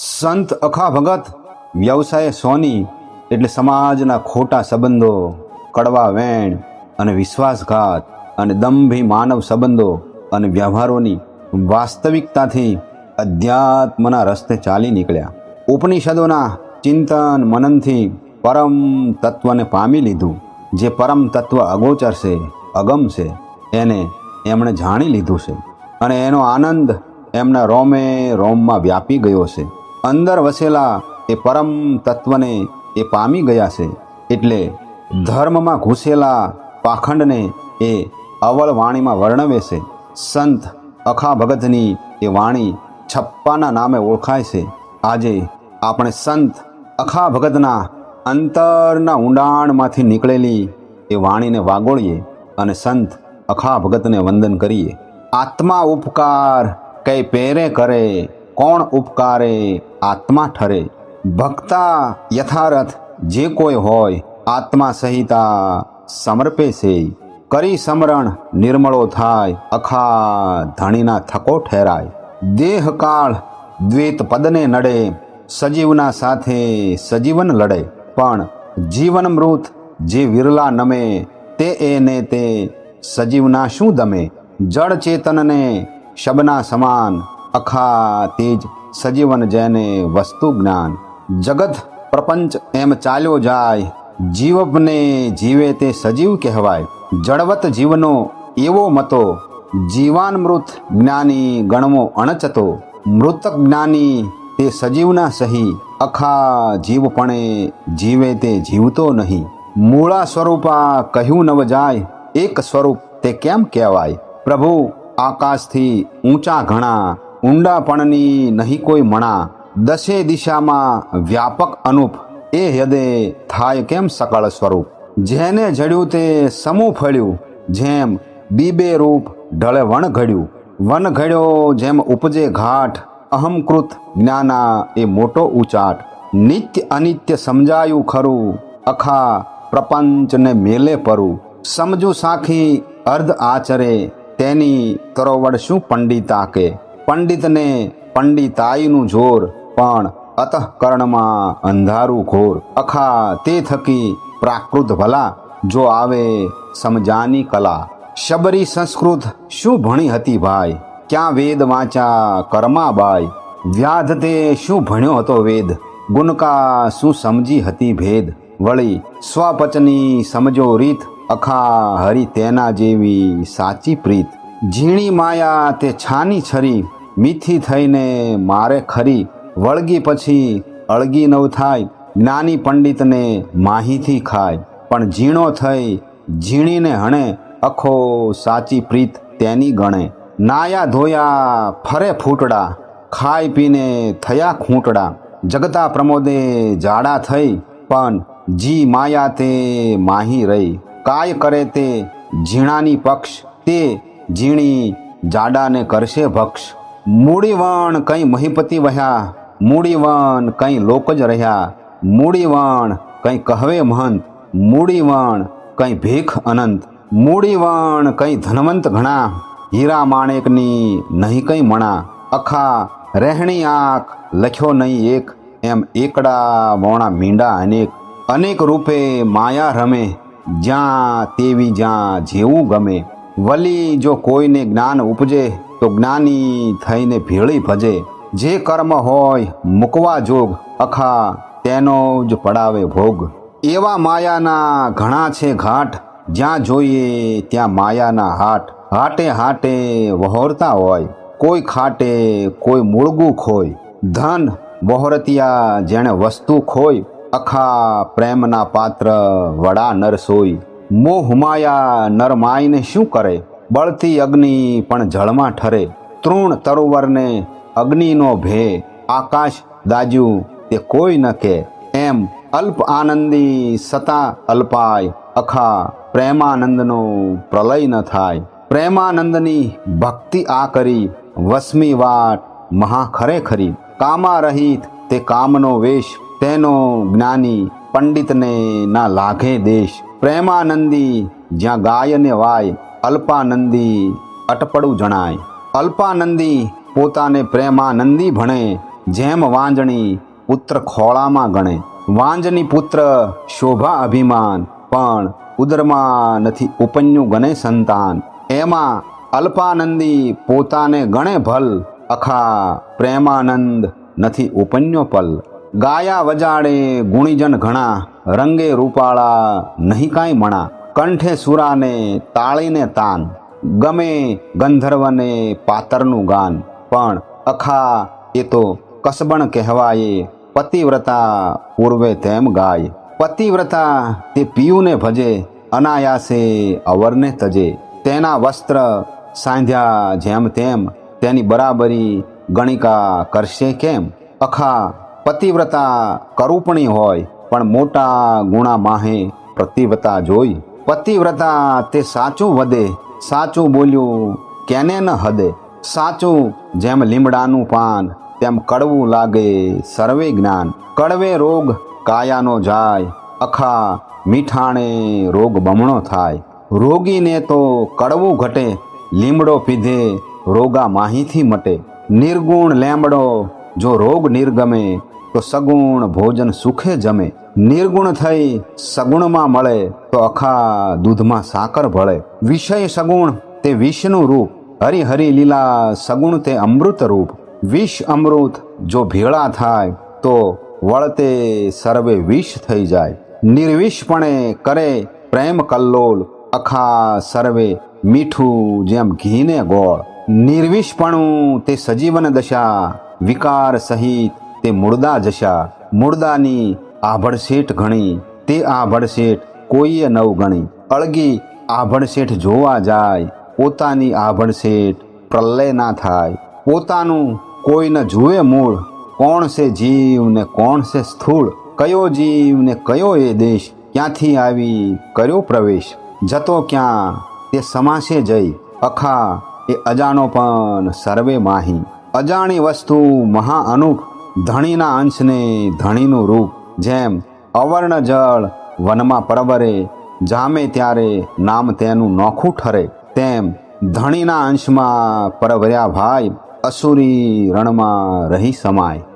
સંત અખા ભગત વ્યવસાય સોની એટલે સમાજના ખોટા સંબંધો, કડવા વેણ અને વિશ્વાસઘાત અને દંભી માનવ સંબંધો અને વ્યવહારોની વાસ્તવિકતાથી અધ્યાત્મના રસ્તે ચાલી નીકળ્યા. ઉપનિષદોના ચિંતન મનનથી પરમ તત્વને પામી લીધું. જે પરમ તત્વ અગોચર છે અગમ છે એને એમણે જાણી લીધું છે. અને એનો આનંદ એમના રોમે રોમમાં વ્યાપી ગયો છે. અંદર વસેલા એ પરમ તત્વને એ પામી ગયા છે. એટલે ધર્મમાં ઘૂસેલા પાખંડને એ અવળ વાણીમાં વર્ણવે છે. સંત અખા ભગતની એ વાણી છપ્પાના નામે ઓળખાય છે. આજે આપણે સંત અખા ભગતના અંતરના ઊંડાણમાંથી નીકળેલી એ વાણીને વાગોળીએ અને સંત અખા ભગતને વંદન કરીએ. આત્મા ઉપકાર કઈ પેરે કરે કોણ ઉપકારે, આત્મા ઠરે? ભક્તા યથારથ જે કોઈ હોય, આત્મા સહિતા સમર્પે છે. કરી સમરણ નિર્મળો થાય અખા ધણીના થકો ઠેરાય. દેહકાળ દ્વૈત પદને નડે, સજીવના સાથે સજીવન લડે. પણ જીવન મૃત જે વિરલા નમે, તે એને તે સજીવના શું દમે? જળ ચેતનને શબના સમાન અખા તેજ સજીવન જેને વસ્તુ જ્ઞાન. જગત પ્રપંચ એમ ચાલ્યો જાય. જીવને જીવે તે સજીવ કહેવાય. જળવત જીવનો એવો મતો. જીવાન મૃત જ્ઞાની ગણવો અણચતો. મૃતક જ્ઞાની તે સજીવના સહી. અખા જીવપણે જીવે તે જીવતો નહીં. મૂળા સ્વરૂપા કહ્યું નવ જાય. એક સ્વરૂપ તે કેમ કહેવાય? પ્રભુ, આકાશથી ઊંચા ઘણા ઊંડાપણની નહીં કોઈ મણા દશે દિશામાં વ્યાપક અનુપ, એ હૃદય થાય કેમ સકળ સ્વરૂપ? જેને જડ્યું તે સમૂહ ફળ્યું, જેમ બીબે રૂપ ઢળે વણ ઘડ્યું. વન ઘડ્યો જેમ ઉપજે ઘાટ અહમકૃત જ્ઞાના એ મોટો ઉચાટ. નિત્ય અનિત્ય સમજાયું ખરું, અખા પ્રપંચને મેલે પરું. સમજુ સાખી અર્ધ આચરે, તેની તરોવડ શું પંડિતા કે પંડિતને પંડિતાઈનું જોર, પણ અતઃકર્ણમાં અંધારું ઘોર. અખા તે થકી પ્રાકૃત ભલા, જો આવે સમજાની કલા. શબરી સંસ્કૃત શું ભણી હતી ભાઈ? ક્યાં વેદ વાંચા કર્માબાઈ વ્યાધ તે શું ભણ્યો હતો વેદ? ગુણકા શું સમજી હતી ભેદ? વળી સ્વપચની સમજો રીત? અખા હરી તેના જેવી સાચી પ્રીત? ઝીણી માયા તે છાની છરી? મીઠી થઈને મારે ખરી, વળગી પછી અળગી નવ થાય જ્ઞાની પંડિતને માહીથી ખાય. પણ ઝીણો થઈ, ઝીણીને હણે, અખો સાચી પ્રીત તેની ગણે. નાયા ધોયા ફરે ફૂટડા, ખાઈ પીને થયા ખૂંટડા. જગતા પ્રમોદે જાડા થઈ, પણ જી માયા તે માહી રહી. કાય કરે તે ઝીણાની પક્ષ, તે ઝીણી જાડાને કરશે ભક્ષ. મૂડીવણ કંઈ મહીપતિ વહ્યા, મૂડીવણ કંઈ લોક જ રહ્યા, મૂડીવાણ કંઈ કહવે મહંત, મૂડીવાણ કંઈ ભીખ અનંત, મૂડીવાણ કંઈ ધનવંત ઘણા, હીરા માણેકની નહીં કંઈ મણા, અખા રહેણી આંખ, લખ્યો નહીં એક, એમ એકડા વોણા મીંડા અનેક અનેક રૂપે માયા રમે, જ્યાં તેવી જ્યાં જેવું ગમે, વલી જો કોઈને જ્ઞાન ઉપજે તો જ્ઞાની થઈને ભેળી ભજે. જે કર્મ હોય, મૂકવા જોગ, અખા તેનો જ પડાવે ભોગ. એવા માયાના ઘણા છે ઘાટ. જ્યાં જોઈએ ત્યાં માયાના હાટ. હાટે હાટે વહોરતા હોય. કોઈ ખાટે કોઈ મૂળગું ખોય. ધન વહોરતિયા જેણે વસ્તુ ખોય. અખા પ્રેમના પાત્ર વડા નર સોય. મોહ માયા નર માયને શું કરે? બળતી અગ્નિ પણ જળમાં ઠરે. તૃણ તરુવરને અગ્નિનો ભે. આકાશ દાજ્યું તે કોઈ ન કે. એમ અલ્પ આનંદી સતા અલ્પાય. અખા પ્રેમાનંદનો પ્રલય ન થાય. પ્રેમાનંદની ભક્તિ આ કરી. વસમી વાટ મહા ખરેખરી. કામા રહિત તે કામનો વેશ. તેનો જ્ઞાની પંડિતને ના લાગે દેશ. પ્રેમાનંદી જ્યાં ગાયને વાય. અલ્પાનંદી અટપડું જણાય. અલ્પાનંદી પોતાને પ્રેમાનંદી ભણે, જેમ વાંજણી પુત્ર ખોળામાં ગણે. વાંજની પુત્ર શોભા અભિમાન, પણ ઉદરમાં નથી ઉપન્યું ગણે સંતાન. એમાં અલ્પાનંદી પોતાને ગણે ભલ, અખા પ્રેમાનંદ નથી ઉપન્યો પલ. ગાયા વજાડે ગુણીજન ઘણા, રંગે રૂપાળા નહીં કાંઈ મણા. કંઠે સુરાને તાળીને તાન, ગમે ગંધર્વને પાતરનું ગાન. પણ અખા એ તો કસબણ કહેવાય, પતિવ્રતા પૂર્વે તેમ ગાય. પતિવ્રતા તે પિયુને ભજે, અનાયાસે અવરને તજે. તેના વસ્ત્ર સાંધ્યા જેમ તેમ, તેની બરાબરી ગણિકા કરશે કેમ? અખા, પતિવ્રતા કરૂપણી હોય, પણ મોટા ગુણા માહે પ્રતિવ્રતા જોઈ. પતિવ્રતા તે સાચું વધે, સાચું બોલ્યું કેને ન હદે? સાચું જેમ લીમડાનું પાન, તેમ કડવું લાગે સર્વે જ્ઞાન. કડવે રોગ કાયાનો જાય, અખા મીઠાણે રોગ બમણો થાય. રોગીને તો કડવું ઘટે, લીમડો પીધે રોગા માહીથી મટે. નિર્ગુણ લેમડો જો રોગ નિર્ગમે તો સગુણ ભોજન સુખે જમે, નિર્ગુણ થઈ સગુણમાં મળે, તો અખા દૂધમાં સાકર ભળે. વિષય સગુણ તે વિષનું રૂપ, હરિહરિ હરિ લીલા સગુણ તે અમૃત રૂપ. વિષ અમૃત જો ભેળા થાય, તો વળતે સર્વે વિષ થઈ જાય. નિર્વિષપણે કરે પ્રેમ કલ્લોલ, અખા સર્વે મીઠું જેમ ઘીને ગોળ. નિર્વિષપણું તે સજીવન દશા, વિકાર સહિત તે મૂળદા જશા મૂળદાની આભડશેઠ ઘણી, તે આભડશેઠ કોઈએ નવ ગણી. અળગી આભડશેઠ જોવા જાય, પોતાની આભડશેઠ પ્રલય ના થાય. પોતાનું કોઈ ન જુએ મૂળ, કોણ છે જીવ ને કોણ છે સ્થૂળ? કયો જીવ ને કયો એ દેશ? ક્યાંથી આવી કર્યો પ્રવેશ? જતો ક્યાં? તે સમાશે જઈ. અખા એ અજાણો પણ સર્વે માહી. અજાણી વસ્તુ મહા અનુપ ધણીના અંશને ધણીનું રૂપ જેમ અવર્ણ જળ વનમાં પરવરે, જામે ત્યારે નામ તેનું નોખું ઠરે, તેમ ધણીના અંશમાં પરવર્યા ભાઈ અસુરી રણમાં રહી સમાય.